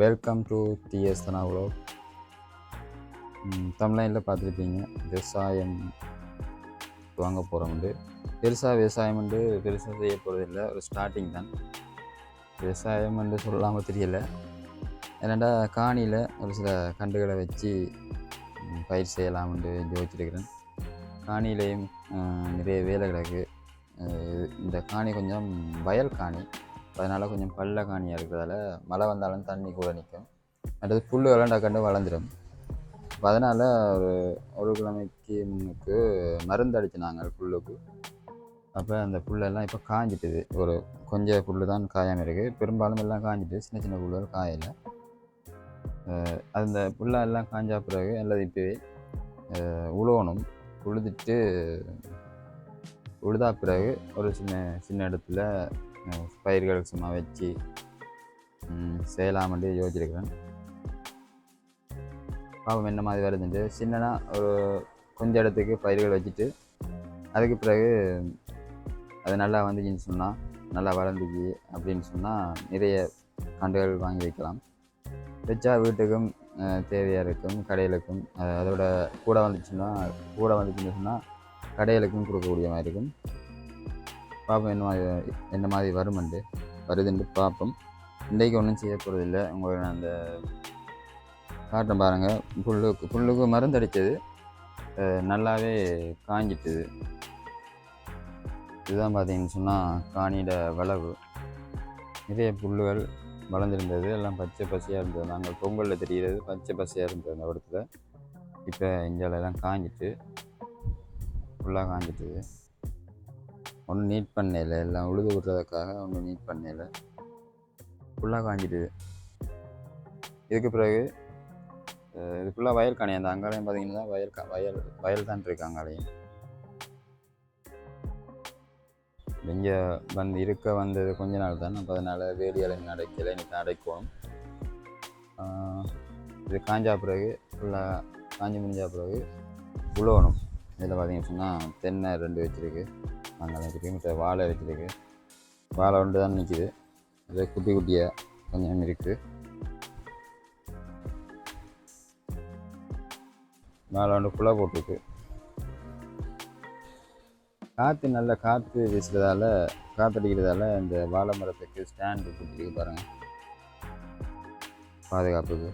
Welcome to DS Dhana vlog தமிழ்நாட்டில் பார்த்துருப்பீங்க. விவசாயம் வாங்க போகிறோம்ண்டு பெருசாக விவசாயம் வந்து பெருசாக செய்ய போகிறதில்ல ஒரு ஸ்டார்டிங் தான். விவசாயம் வந்து சொல்லாமல் தெரியல. என்னடா காணியில் ஒரு சில கண்டுகளை வச்சு பயிர் செய்யலாம் யோசிச்சிருக்கிறேன். காணியிலையும் நிறைய வேலை கிடக்கு இந்த காணி கொஞ்சம் வயல் காணி. அதனால் கொஞ்சம் பல்ல காணியாக இருக்கிறதால மழை வந்தாலும் தண்ணி கூட நிற்கும். அடுத்தது புல் விளாண்டா வளர்ந்துடும் அதனால் ஒரு ஒரு கிழமைக்கு முன்னுக்கு மருந்து அடிச்சினாங்க புல்லுக்கு. அப்போ அந்த புல்லெல்லாம் இப்போ காஞ்சிட்டுது. ஒரு கொஞ்சம் புல் தான் காயாமல் இருக்குது பெரும்பாலும் எல்லாம் காஞ்சிட்டு சின்ன சின்ன புல்லுகள் காயலை. அந்த புல்லெல்லாம் காஞ்சா பிறகு அல்லது இப்போவே உழுவணும் உழுதுட்டு உழுதா பிறகு ஒரு சின்ன சின்ன இடத்துல பயிர்கள் சும்மா வச்சு செய்யலாம் செய்யலாம்னு யோசிச்சிருக்கிறேன். பாவம் என்ன மாதிரி வருதுன்ட்டு சின்னனா ஒரு கொஞ்ச இடத்துக்கு பயிர்கள் வச்சுட்டு அதுக்கு பிறகு அது நல்லா வந்துச்சுன்னு சொன்னால் நல்லா வளர்ந்துச்சு அப்படின்னு சொன்னால் நிறைய கண்டுகள் வாங்கி வைக்கலாம். வச்சா வீட்டுக்கும் தேவையாக இருக்கும் கடைகளுக்கும் அதோட கூட வந்துச்சுன்னா கூட வந்துச்சுன்னு சொன்னால் கடைகளுக்கும் கொடுக்கக்கூடிய மாதிரி இருக்கும். பார்ப்போம் என்ன மாதிரி என்ன மாதிரி வருமெண்டு வருதுன்ட்டு பார்ப்போம் இன்றைக்கு ஒன்றும் செய்ய போகிறது உங்களுக்கு நான் அந்த காட்டை பாருங்கள் புல்லுக்கு புல்லுக்கு மருந்து அடித்தது. நல்லாவே காஞ்சிட்டுது. இதுதான் பார்த்தீங்கன்னு சொன்னால் காணியோட வளவு. நிறைய புல்லுகள் வளர்ந்துருந்தது. எல்லாம் பச்சை பசையாக இருந்தது. நாங்கள் பொங்கலில் தெரிகிறது பச்சை பசையாக இருந்தது அந்த இடத்துல. இப்போ இந்தியாவிலலாம் காஞ்சிட்டு ஃபுல்லாக காஞ்சிட்டுது. ஒன்றும் நீட் பண்ணல எல்லாம் உழுது விடுறதுக்காக ஒன்றும் நீட் பண்ணல ஃபுல்லாக காஞ்சிடுது இதுக்கு பிறகு இது ஃபுல்லாக வயல் காணி. அந்த அங்காலையும் பார்த்தீங்கன்னா வயல் கா வயல் வயல் தான் இருக்கு அங்காலையும் இங்கே வந்து இருக்க வந்தது கொஞ்ச நாள் தான். அப்போ அதனால் வேலியெல்லாம் அடைக்கல இன்னைக்கு அடைக்கணும். இது காஞ்சா பிறகு ஃபுல்லாக காஞ்சி முடிஞ்சா பிறகு உழவணும் இதில் பார்த்தீங்கன்னா சொன்னால் தென்னை ரெண்டு வச்சுருக்கு. அங்கே வச்சுருக்கு மற்ற வாழை வச்சுருக்கு வாழை ஒன்று தான் நிற்கிது அது குட்டி குட்டியாக கொஞ்சம் இருக்குது வாழை வந்து ஃபுல்லாக போட்டிருக்கு. காற்று நல்ல காற்று வீசுறதால காற்றடிக்கிறதால இந்த வாழை மரத்துக்கு ஸ்டாண்டு கொடுத்துருக்கு பாருங்கள் பாதுகாப்புக்கு.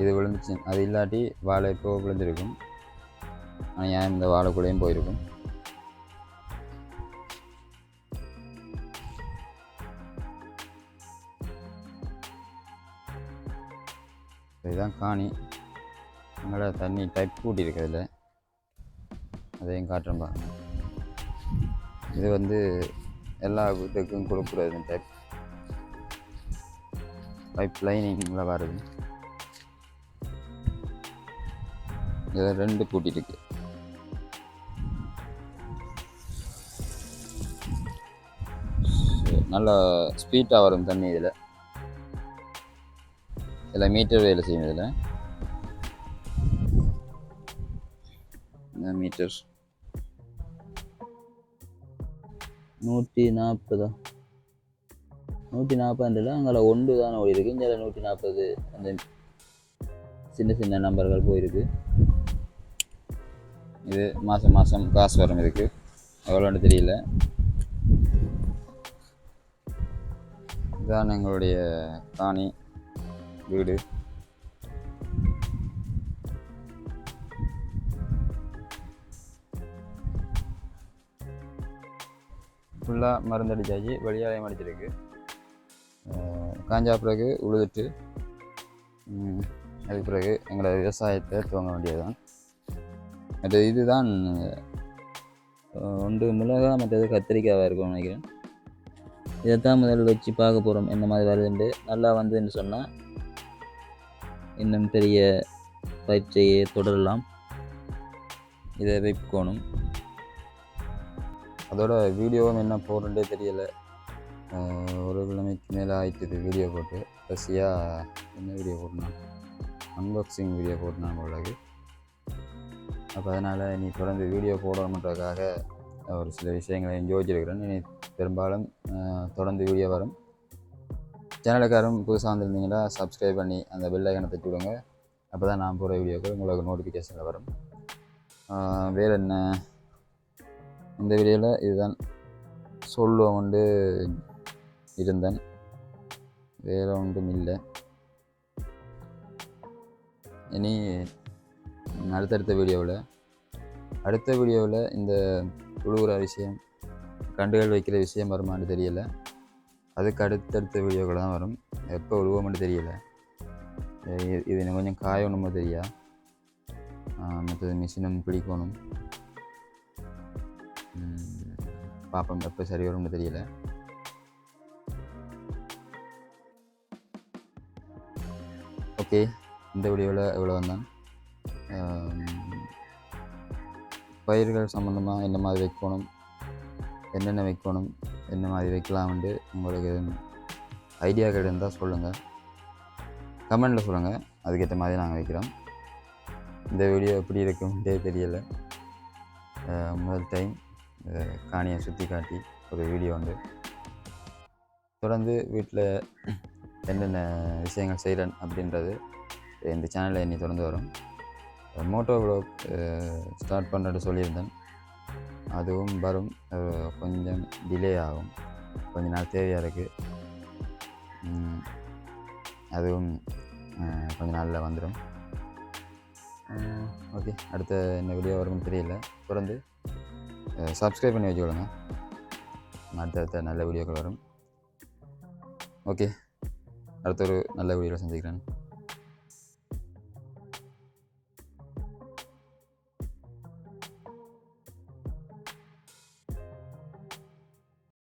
இது விழுந்துச்சு. அது இல்லாட்டி வாழை இப்போ விழுந்திருக்கும். ஆனால் ஏன் இந்த வாழைக்குள்ளேயும் போயிருக்கும்? இதுதான் காணி. அங்கே தண்ணி டைப் கூட்டி இருக்கிறதுல அதையும் காட்டுறேன் பாருங்க. இது வந்து எல்லா வீட்டுக்கும் கொடுக்குறது டைப் பைப் லைனிங்கில் வருது இதில் ரெண்டு கூட்டிட்டு இருக்கு நல்லா ஸ்பீட்டாக வரும் தண்ணி இதில். இதில் மீட்டர் வேலை செய்யும் இதில். மீட்டர் நூற்றி நாற்பதா? நூற்றி நாற்பதுல அங்கே ஒன்று தான் ஓடி இருக்கு இங்கே நூற்றி நாற்பது அந்த சின்ன சின்ன நம்பர்கள் போயிருக்கு. இது மாதம் மாதம் காசு வரும் இதுக்கு. எவ்வளோன்னு தெரியல. இதுதான் எங்களுடைய காணி. வீடு ஃபுல்லாக மருந்தடிச்சாச்சு வெளியாலயம் அடிச்சிருக்கு. காஞ்சா பிறகு உழுதுட்டு அதுக்கு பிறகு எங்களோட விவசாயத்தை துவங்க வேண்டியதுதான். அது இதுதான் ஒன்று மிளகா மற்றது கத்திரிக்காவாக இருக்கும் நினைக்கிறேன். இதைத்தான் முதல் வச்சு பார்க்க போகிறோம் என்ன மாதிரி வருதுண்டு நல்லா வந்ததுன்னு சொன்னால் இன்னும் பெரிய பயிற்சியை தொடரலாம். இதை வைக்கணும். அதோட வீடியோவும் என்ன போடுறதே தெரியலை. ஒரு கிழமைக்கு மேலே ஆயிட்டுது வீடியோ போட்டு. கடைசியாக என்ன வீடியோ போடணும் அன்பாக்சிங் வீடியோ போட்டினாங்க உள்ளது அப்போ அதனால் நீ தொடர்ந்து வீடியோ போடணுன்றதுக்காக ஒரு சில விஷயங்களை யோசிச்சிருக்கிறேன். இனி பெரும்பாலும் தொடர்ந்து வீடியோ வரும். சேனலுக்காரும் புதுசாக வந்திருந்தீங்கன்னா சப்ஸ்கிரைப் பண்ணி அந்த பெல் ஐக்கனை தட்டி விடுங்க. அப்போ தான் நான் போகிற வீடியோக்கள் உங்களுக்கு நோட்டிஃபிகேஷனில் வரும். வேறு என்ன? இந்த வீடியோவில் இதுதான். சொல்லுவோம் வந்து இருந்தேன். வேறு ஒன்றும் இல்லை. இனி அடுத்தடுத்த வீடியோவில் அடுத்த வீடியோவில் இந்த உழுவுற விஷயம் கண்டுகள் வைக்கிற விஷயம் வருமானு தெரியலை. அதுக்கு அடுத்தடுத்த வீடியோக்கள் தான் வரும். எப்போ உழுவோம்னு தெரியல. இது- எனக்கு கொஞ்சம் காயணுமோ தெரியா? மற்றது மிஷினும் பிடிக்கணும். பாப்பம் பார்ப்போம் எப்போ சரி வரும்னு தெரியல. ஓகே இந்த வீடியோவில் இவ்வளோ தான் பயிர்கள் சம்மந்தமாக என்ன மாதிரி வைக்கணும்? என்னென்ன வைக்கணும்? என்ன மாதிரி வைக்கலாம்ண்டு உங்களுக்கு ஐடியாக்கள் இருந்தால் சொல்லுங்கள் கமெண்டில் சொல்லுங்கள் அதுக்கேற்ற மாதிரி நாங்கள் வைக்கிறோம். இந்த வீடியோ எப்படி இருக்கும்ன்றே தெரியலை. முதல் டைம் காணியை சுற்றி காட்டி ஒரு வீடியோ வந்து தொடர்ந்து வீட்டில் என்னென்ன விஷயங்கள் செய்கிறேன் அப்படின்றது இந்த சேனலில் இனி தொடர்ந்து வரும். மோட்டோ விளாக் ஸ்டார்ட் பண்ணுறது சொல்லியிருந்தேன். அதுவும் வரும். கொஞ்சம் டிலே ஆகும். கொஞ்ச நாள் தேவையாக இருக்குது அதுவும் கொஞ்ச நாளில் வந்துடும் ஓகே. அடுத்த என்ன வீடியோ வரும்னு தெரியல. தொடர்ந்து சப்ஸ்கிரைப் பண்ணி வச்சுக்கொள்ளுங்க. அடுத்தடுத்த நல்ல வீடியோக்கள் வரும். ஓகே. அடுத்த ஒரு நல்ல வீடியோவில் சந்திக்கிறேன்.